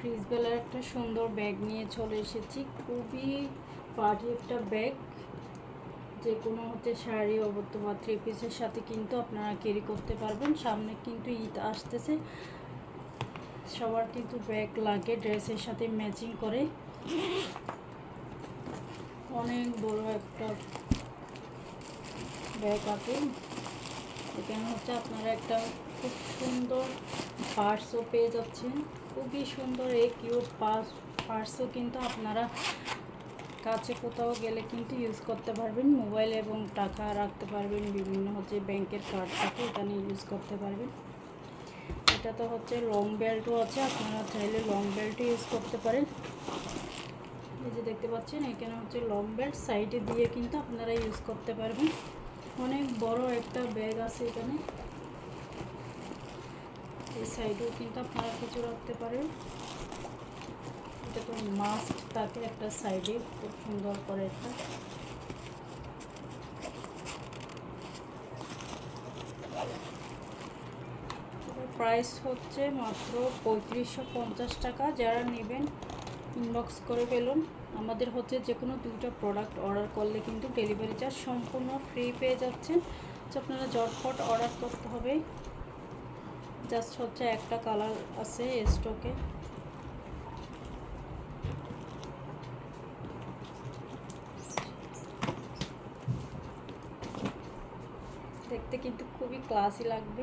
ক্রিসবেলার একটা সুন্দর ব্যাগ নিয়ে চলে এসেছি। খুবই পার্টি একটা ব্যাগ। যে কোনো হচ্ছে শাড়ি অবত্য বা থ্রি পিসের সাথে কিন্তু আপনারা ক্যারি করতে পারবেন। সামনে কিন্তু ঈদ আসতেছে। সবার কিন্তু ব্যাগ লাগে, ড্রেসের সাথে ম্যাচিং করে। অনেক বড় একটা ব্যাগ আছে। এখানে হচ্ছে আপনারা একটা খুব সুন্দর পার্সও পেয়ে যাচ্ছেন। খুবই সুন্দর এই কিউট পার্স, পার্সও কিন্তু আপনারা কাছে কোথাও গেলে কিন্তু ইউজ করতে পারবেন। মোবাইল এবং টাকা রাখতে পারবেন, বিভিন্ন হচ্ছে ব্যাংকের কার্ড থাকে, এখানে ইউজ করতে পারবেন। এটা তো হচ্ছে লং বেল্টও আছে, আপনারা চাইলে লং বেল্টও ইউজ করতে পারেন। এই যে দেখতে পাচ্ছেন, এখানে হচ্ছে লং বেল্ট সাইডে দিয়ে কিন্তু আপনারা ইউজ করতে পারবেন। অনেক বড় একটা ব্যাগ আছে এখানে। এই সাইডেও কিন্তু আপনারা কিছু রাখতে পারেন। এটা তো মাস্ট থাকে একটা সাইডে, খুব সুন্দর করে একটা। প্রাইস হচ্ছে মাত্র পঁয়ত্রিশশো টাকা। যারা নেবেন ইনবক্স করে ফেলুন। আমাদের হচ্ছে যে কোনো দুটো প্রোডাক্ট অর্ডার করলে কিন্তু ডেলিভারি চার্জ সম্পূর্ণ ফ্রি পেয়ে যাচ্ছেন। তো আপনারা জটফট অর্ডার করতে হবে। জাস্ট হচ্ছে একটা কালার আছে স্টকে দেখতে কিন্তু খুবই ক্লাসি লাগবে।